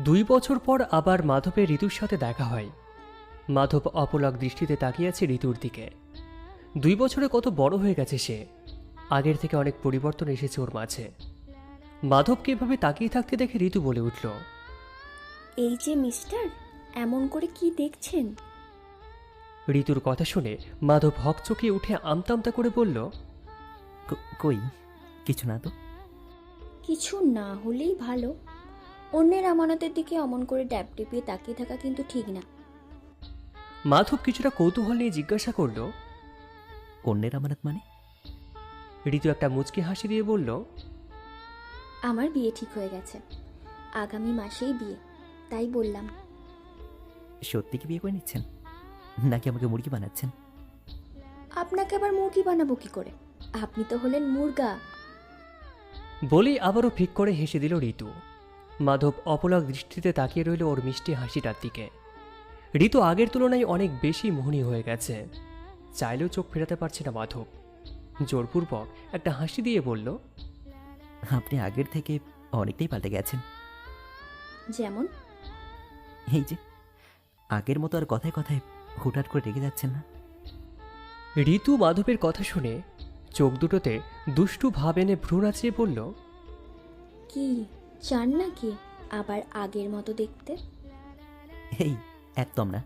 দুই বছর পর আবার মাধবের ঋতুর সাথে দেখা হয়। মাধব অপলক দৃষ্টিতে তাকিয়ে আছে ঋতুর দিকে। দুই বছরে কত বড় হয়ে গেছে সে। আগের থেকে অনেক পরিবর্তন এসেছে ওর মাঝে। মাধবকে এভাবে তাকিয়ে থাকতে দেখে ঋতু বলে উঠল এই যে মিস্টার এমন করে কি দেখছেন? ঋতুর কথা শুনে মাধব হকচকিয়ে উঠে আমতামতা করে বলল কই? কিছু না তো? কিছু না হলেই ভালো। অন্যের আমানতের দিকে অমন করে ড্যাব টিপিয়ে তাকিয়ে থাকা কিন্তু ঠিক না। মাধব কিছুটা কৌতূহল নিয়ে জিজ্ঞাসা করল অন্যের আমানত মানে? ঋতু একটা মুচকি হাসি দিয়ে বলল আমার বিয়ে ঠিক হয়ে গেছে। আগামী মাসেই বিয়ে তাই বললাম। সত্যি কি বিয়ে করে নিচ্ছেন? নাকি আমাকে মুরগি বানাচ্ছেন? আপনাকে আবার মুরগি বানাবো কি করে? আপনি তো হলেন মুরগা। বলেই আবারও ফিক করে হেসে দিল ঋতু। মাধব অপলক দৃষ্টিতে তাকিয়ে রইল ওর মিষ্টি হাসিটার দিকে। ঋতু আগের তুলনায় অনেক বেশি মোহনী হয়ে গেছে। চাইলেও চোখ ফেরাতে পারছে না মাধব। জোরপূর্বক একটা হাসি দিয়ে বলল আপনি আগের থেকে অনেকটাই পাল্টে গেছেন। যেমন? এই যে আগের মতো আর কথায় কথায় হুটাট করে রেগে যাচ্ছেন না? ঋতু মাধবের কথা শুনে চোখ দুটোতে দুষ্টু ভাব এনে ভ্রু নাচিয়ে বলল কি? চান নাকি আবার আগের মতো দেখতে? এই একদম না।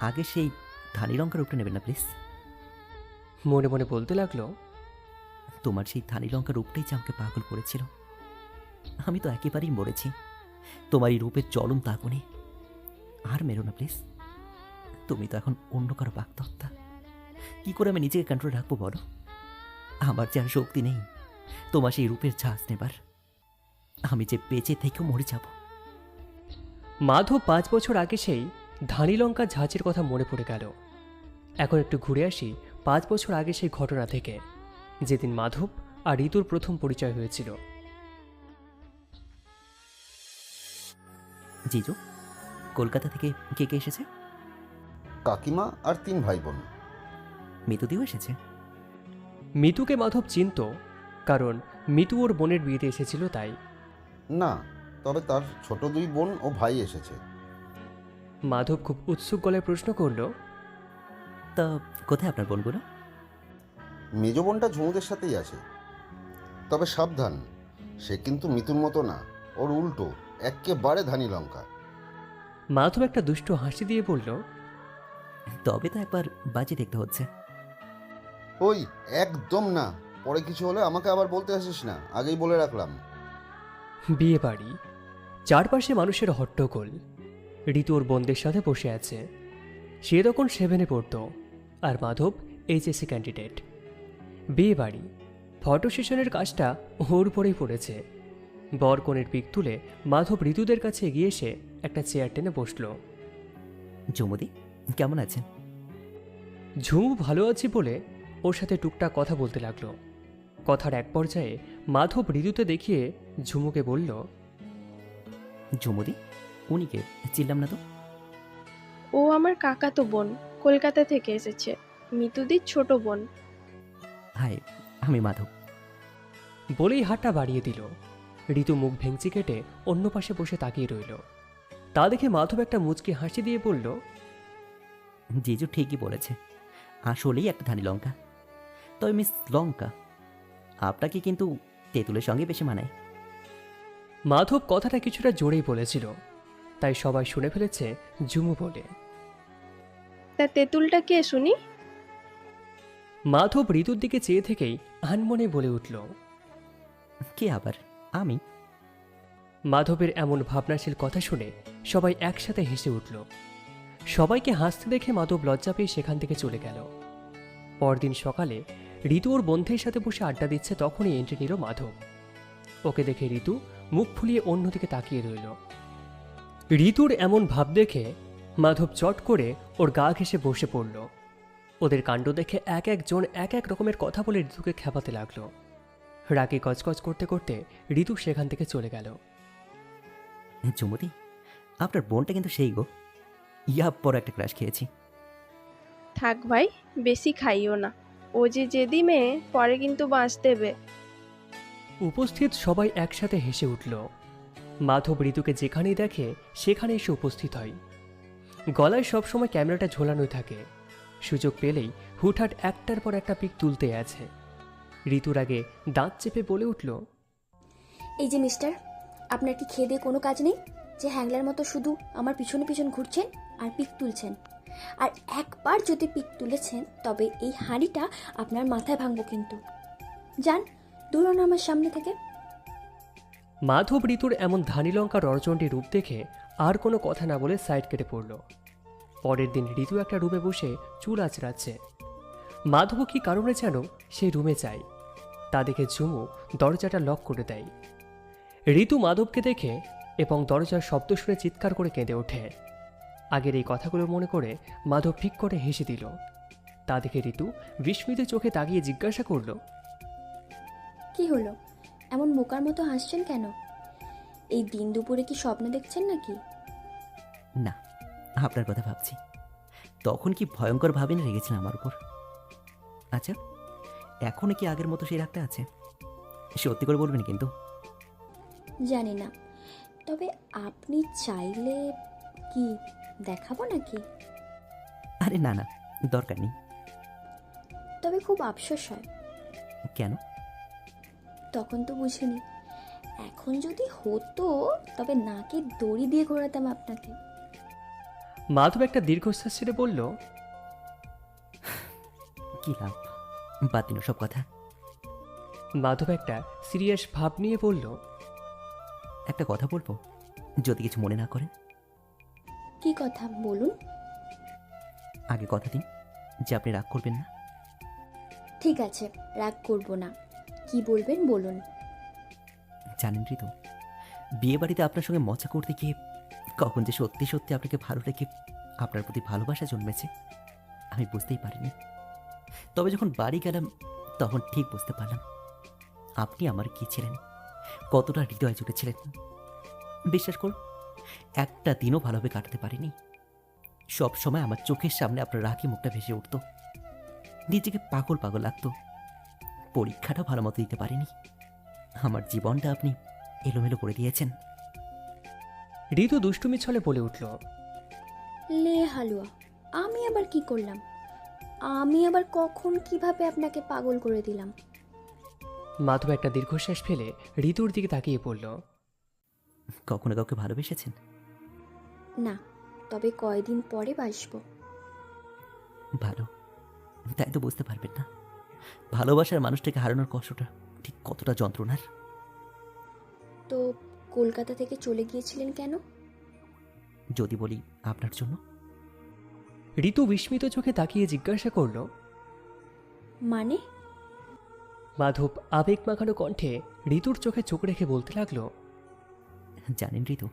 আগে সেই ধানি লঙ্কার রূপটা নেবেন না প্লিজ। মনে মনে বলতে লাগল তোমার সেই ধানি লঙ্কার রূপটাই যে আমাকে পাগল করেছিল। আমি তো একেবারেই মরেছি। তোমার এই রূপের চলন তাগুনে আর মেরো না প্লিজ। তুমি তো এখন অন্য কারও বাগদত্তা। কি করে আমি নিজেকে কন্ট্রোল রাখব বলো? আমার যে আর শক্তি নেই তোমার সেই রূপের ঝাঁজ নেবার। আমি যে বেঁচে থেকেও মরে যাব। মাধব পাঁচ বছর আগে সেই ধানি লঙ্কা ঝাঁচের কথা মনে পড়ে গেল। এখন একটু ঘুরে আসি পাঁচ বছর আগে সেই ঘটনা থেকে যেদিন মাধব আর ঋতুর প্রথম পরিচয় হয়েছিল। জিজু কলকাতা থেকে কে কে এসেছে? কাকিমা আর তিন ভাই বোন মিতুদিও এসেছে? মিতুকে মাধব চিনত কারণ মিতু ওর বোনের বিয়েতে এসেছিল তাই। না তবে তার ছোট দুই বোন ও ভাই এসেছে। মাধব খুব উৎসুক গলায় প্রশ্ন করল তা কোথায় আপনার বোনগুলো? মেজ বোনটা ঝুমুদের সাথেই আছে। তবে সাবধান সে কিন্তু মিতুর মতো না ওর উল্টো একেবারে ধানি লঙ্কা। মাধব একটা দুষ্ট হাসি দিয়ে বলল তবে তো একবার বাজি দেখতে হচ্ছে। ওই একদম না পরে কিছু হলে আমাকে আবার বলতে আসিস না আগেই বলে রাখলাম। বিয়ে বাড়ি চারপাশে মানুষের হট্টগোল ঋতু ওর বোনদের সাথে বসে আছে। সে তখন সেভেনে পড়তো। আর মাধব এইচএসসি ক্যান্ডিডেট বিয়ে বাড়ি ফটো সেশনের কাজটা ওর উপরেই পড়েছে। বর কনের পিক তুলে মাধব ঋতুদের কাছে এগিয়ে এসে একটা চেয়ার টেনে বসল। জমুদি কেমন আছেন? ঝুমু ভালো আছি বলে ওর সাথে টুকটাক কথা বলতে লাগল। কথার এক পর্যায়ে মাধব ঋতুতে দেখিয়ে ঝুমুকে বলল জমুদি উনিকে চিনলাম না তো? ও আমার কাকা তো বোন কলকাতা থেকে এসেছে মিতুদির ছোট বোন। হাই আমি মাধব। বলেই হাতটা বাড়িয়ে দিল। ঋতু মুখ ভেঙচি কেটে অন্য পাশে বসে তাকিয়ে রইল। তা দেখে মাধব একটা মুচকি হাসি দিয়ে বলল জিজু ঠিকই বলেছে। আসলেই একটা ধানি লঙ্কা। তবে মিস লঙ্কা আপনাকে কিন্তু তেঁতুলের সঙ্গে বেশি মানায়। মাধব কথাটা কিছুটা জোরেই বলেছিল। তাই সবাই শুনে ফেলেছে ঝুমু বলে। তা তেঁতুলটা কে শুনি? মাধব ঋতুর দিকে চেয়ে থেকেই আনমনে বলে উঠল কে আবার? আমি। মাধবের এমন ভাবনাশীল কথা শুনে সবাই একসাথে হেসে উঠল। সবাইকে হাসতে দেখে মাধব লজ্জা পেয়ে সেখান থেকে চলে গেল। পরদিন সকালে ঋতু ওর বন্ধুর সাথে বসে আড্ডা দিচ্ছে তখনই এন্ট্রি নিল মাধব। ওকে দেখে ঋতু মুখ ফুলিয়ে অন্যদিকে তাকিয়ে রইল। ঋতুর এমন ভাব দেখে মাধব চট করে ওর গা ঘেসে বসে পড়ল। ওদের কাণ্ড দেখে এক একজন এক এক রকমের কথা বলে ঋতুকে খেপাতে লাগল। রাগে কচকচ করতে করতে ঋতু সেখান থেকে চলে গেল। জমুদি আপনার বোনটা কিন্তু সেই গো। ইয়া পর একটা ক্রাশ খেয়েছি। থাক ভাই বেশি খাইও না। ও যে জেদি মেয়ে পরে কিন্তু বাঁচ দেবে উপস্থিত সবাই একসাথে হেসে উঠল। মাধব ঋতুকে যেখানেই দেখে সেখানে এসে উপস্থিত হয়। গলায় সবসময় ক্যামেরাটা ঝোলানোই থাকে। সুযোগ পেলেই হুটহাট একটার পর একটা পিক তুলতে আছে। ঋতুর আগে দাঁত চেপে বলে উঠল এই যে মিস্টার আপনার কি খেয়ে দিয়ে কোনো কাজ নেই? যে হ্যাংলার মতো শুধু আমার পিছনে পিছন ঘুরছেন আর পিক তুলছেন। আর একবার যদি পিক তুলেছেন, তবে এই হাঁড়িটা আপনার মাথায় ভাঙবো কিন্তু। যান দূরন আমার সামনে থেকে। মাধব ঋতুর এমন ধানি লঙ্কা ররচণ্ডী রূপ দেখে আর কোনো কথা না বলে সাইড কেটে পড়ল। পরের দিন ঋতু একটা রুমে বসে চুল আঁচড়াচ্ছে। মাধব কি কারণে যেন সেই রুমে যায়, তা দেখে ঝুমু দরজাটা লক করে দেয়। ঋতু মাধবকে দেখে এবং দরজার শব্দ শুনে চিৎকার করে কেঁদে ওঠে। আগের এই কথাগুলো মনে করে মাধব ঠিক করে হেসে দিল। তা দেখে ঋতু বিস্মিত চোখে তাকিয়ে জিজ্ঞাসা করল কি হলো? এমন বোকার মতো হাসছেন কেন? এই দিন দুপুরে কি স্বপ্ন দেখছেন নাকি? না আপনার কথা ভাবছি। তখন কি ভয়ঙ্কর ভাবে না রেগেছিলেন আমার উপর? আচ্ছা এখনও কি আগের মতো সেই রাগটা আছে? সত্যি করে বলবেন কিন্তু? জানি না। তবে আপনি চাইলে কি দেখাবো নাকি? আরে না না দরকার নেই। তবে খুব আফসোস হয়। কেন? তখন তো বুঝিনি। এখন যদি হতো তবে নাকে দড়ি দিয়ে ঘোরাতাম আপনাকে। মাধব একটা দীর্ঘশ্বাস ছেড়ে বলল কি লাভ? বাদ দিন সব কথা। মাধব একটা সিরিয়াস ভাব নিয়ে বলল একটা কথা বলব যদি কিছু মনে না করেন। কি কথা বলুন? আগে কথা দিন যে আপনি রাগ করবেন না। ঠিক আছে রাগ করব না। কি বলবেন বলুন। জানেন ঋতু বিয়ে বাড়িতে আপনার সঙ্গে মজা করতে গিয়ে কখন যে সত্যি সত্যি আপনাকে ভালো লেগে আপনার প্রতি ভালোবাসা জন্মেছে আমি বুঝতেই পারিনি। তবে যখন বাড়ি গেলাম তখন ঠিক বুঝতে পারলাম আপনি আমার কি ছিলেন? কতটা হৃদয় জুটেছিলেন বিশ্বাস করুন একটা দিনও ভালোভাবে কাটাতে পারিনি। সব সময় আমার চোখের সামনে আপনার রাখি মুখটা ভেসে উঠত। নিজেকে পাগল পাগল লাগতো। পরীক্ষাটা ভালো মতো দিতে পারিনি। আমার জীবনটা আপনি এলোমেলো করে দিয়েছেন। ঋতু দুষ্টুমি ছলে বলে উঠল লে হালুয়া আমি আবার কি করলাম? আমি আবার কখন কীভাবে আপনাকে পাগল করে দিলাম? মাধব একটা দীর্ঘশ্বাস ফেলে ঋতুর দিকে তাকিয়ে পড়ল কখনো কাউকে ভালোবেসেছেন? না তবে কয়দিন পরে বাসবো। ভালো। তাই তো বুঝতে পারবেন না। ভালোবাসার মানুষটাকে হারানোর কষ্টটা ঠিক কতটা যন্ত্রণার? তো কলকাতা থেকে চলে গিয়েছিলেন কেন? যদি বলি আপনার জন্য। ঋতু বিস্মিত চোখে তাকিয়ে জিজ্ঞাসা করল মানে? মাধব আবেগ মাখানো কণ্ঠে ঋতুর চোখে চোখ রেখে বলতে লাগল জানেন ঋতু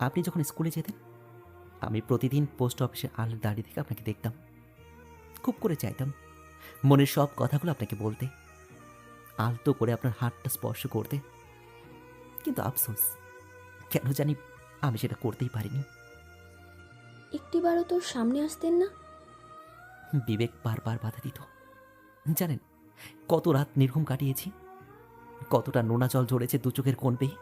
আপনি যখন স্কুলে যেতেন আমি প্রতিদিন পোস্ট অফিসে আলোর দাঁড়িয়ে থেকে আপনাকে দেখতাম। খুব করে চাইতাম মনের সব কথাগুলো আপনাকে বলতে আলতো করে আপনার হাতটা স্পর্শ করতে। কিন্তু আফসোস কেন জানি আমি সেটা করতেই পারিনি। একটিবারও তোর সামনে আসতেন না? বিবেক বারবার বাধা দিত। জানেন কত রাত নির্ঘুম কাটিয়েছি কতটা নোনা জল ঝরেছে দু চোখের কোণ বেয়ে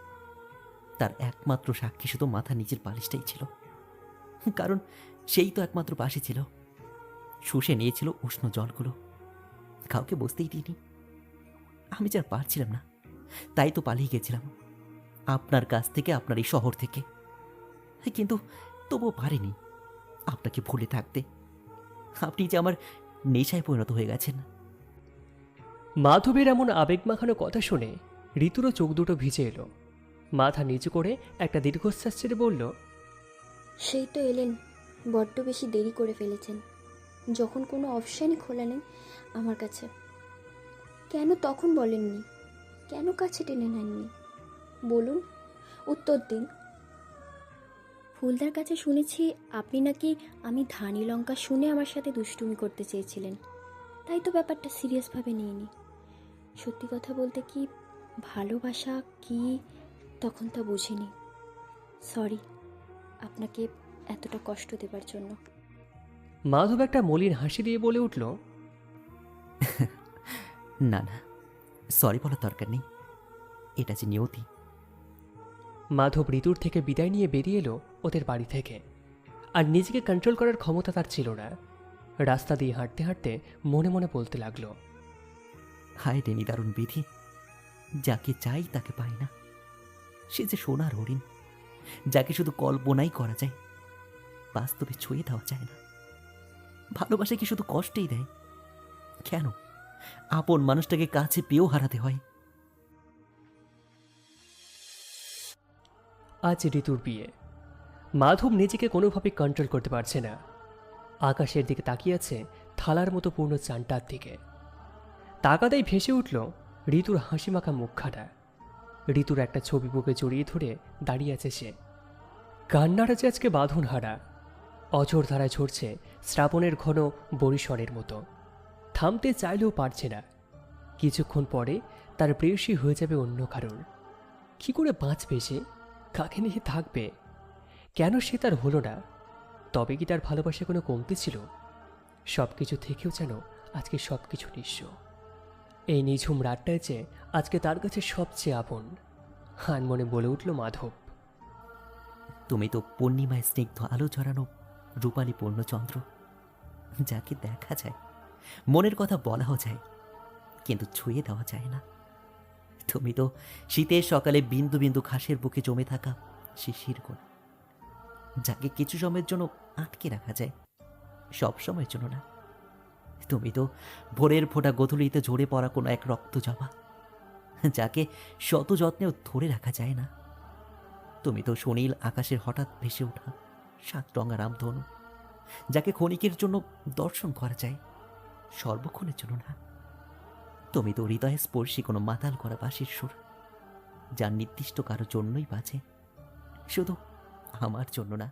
তার একমাত্র সাক্ষী শুধু মাথা নিচের পালিশটাই ছিল। কারণ সেই তো একমাত্র পাশে ছিল। শুষে নিয়েছিল উষ্ণ জলগুলো। কাউকে বসতেই দিইনি। আমি যার পারছিলাম না, তাই তো পালিয়ে গেছিলাম। আপনার কাছ থেকে, আপনার এই শহর থেকে। কিন্তু তবুও পারিনি আপনাকে ভুলে থাকতে। আপনি যে আমার নেশায় পরিণত হয়ে গেছেন। মাধবের এমন আবেগ মাখানো কথা শুনে ঋতুরও চোখ দুটো ভিজে এলো। মাথা নিচু করে একটা দীর্ঘশ্বাস ছেড়ে বলল সেই তো এলেন বড্ড বেশি দেরি করে ফেলেছেন। যখন কোনো অপশানই খোলা নেই আমার কাছে। কেন তখন বলেননি? কেন কাছে টেনে নেননি? বলুন উত্তর দিন। ফুলদার কাছে শুনেছি আপনি নাকি আমি ধানি লঙ্কা শুনে আমার সাথে দুষ্টুমি করতে চেয়েছিলেন। তাই তো ব্যাপারটা সিরিয়াসভাবে নিইনি। সত্যি কথা বলতে কি ভালোবাসা কি তখন তা বুঝিনি। সরি আপনাকে এতটা কষ্ট দেবার জন্য। মাধব একটা মলিন হাসি দিয়ে বলে উঠল না না সরি বলার দরকার নেই। এটা যে নিয়তি। মাধব ঋতুর থেকে বিদায় নিয়ে বেরিয়ে এলো ওদের বাড়ি থেকে। আর নিজেকে কন্ট্রোল করার ক্ষমতা তার ছিল না। রাস্তা দিয়ে হাঁটতে হাঁটতে মনে মনে বলতে লাগল হায় রে নিদারুণ বিধি যাকে চাই তাকে পাই না। সে যে সোনার হরিণ, যাকে শুধু কল্পনাই করা যায়, বাস্তবে ছুঁয়ে দেওয়া যায় না। ভালোবাসা কি শুধু কষ্টেই দেয়? কেন? আপন মানুষটাকে কাছে পেয়েও হারাতে হয়। আজ ঋতুর বিয়ে। মাধব নিজেকে কোনোভাবে কন্ট্রোল করতে পারছে না। আকাশের দিকে তাকিয়ে আছে থালার মতো পূর্ণ চানটার দিকে। তাকাতেই ভেসে উঠল ঋতুর হাসিমাখা মুখখানা। ঋতুর একটা ছবি বুকে জড়িয়ে ধরে দাঁড়িয়ে আছে সে। কান্নার যে আজকে বাঁধন হারা অঝোর ধারায় ঝরছে শ্রাবণের ঘন বরিশরের মতো। থামতে চাইলেও পারছে না। কিছুক্ষণ পরে তার প্রেয়সী হয়ে যাবে অন্য কারণ কি করে বাঁচবে সে? কাকে নিয়ে থাকবে? কেন সে তার হলো না? তবে কি তার ভালোবাসা কোনো কমতি ছিল? সব কিছু থেকেও যেন আজকে সব কিছু নিঃস্ব। এই নিঝুম রাতটায় যে আজকে তার কাছে সবচেয়ে আপন। হান মনে বলে উঠল, মাধব। তুমি তো পূর্ণিমায় স্নিগ্ধ আলো ঝরানো রূপালী পূর্ণচন্দ্র। যাকে দেখা যায়, মনের কথা বলাও যায়, কিন্তু ছুঁয়ে দেওয়া যায় না। তুমি তো শীতের সকালে বিন্দু বিন্দু ঘাসের বুকে জমে থাকা শিশির কোণ যাকে কিছু সময়ের জন্য আটকে রাখা যায়, সব সময়ের জন্য না। তুমি তো ভোরের ফোঁটা গধূলিতে ঝরে পড়া কোনো এক রক্ত জমা যাকে শত যত্নেও ধরে রাখা যায় না। তুমি তো সুনীল আকাশের হঠাৎ ভেসে ওঠা সাত রঙা রামধনু, যাকে ক্ষণিকের জন্য দর্শন করা যায়, সর্বক্ষণের জন্য না। তুমি তো হৃদয়ে স্পর্শী কোনো মাতাল করা বাঁশির সুর যার নির্দিষ্ট কারোর জন্যই বাজে, শুধু আমার জন্য না।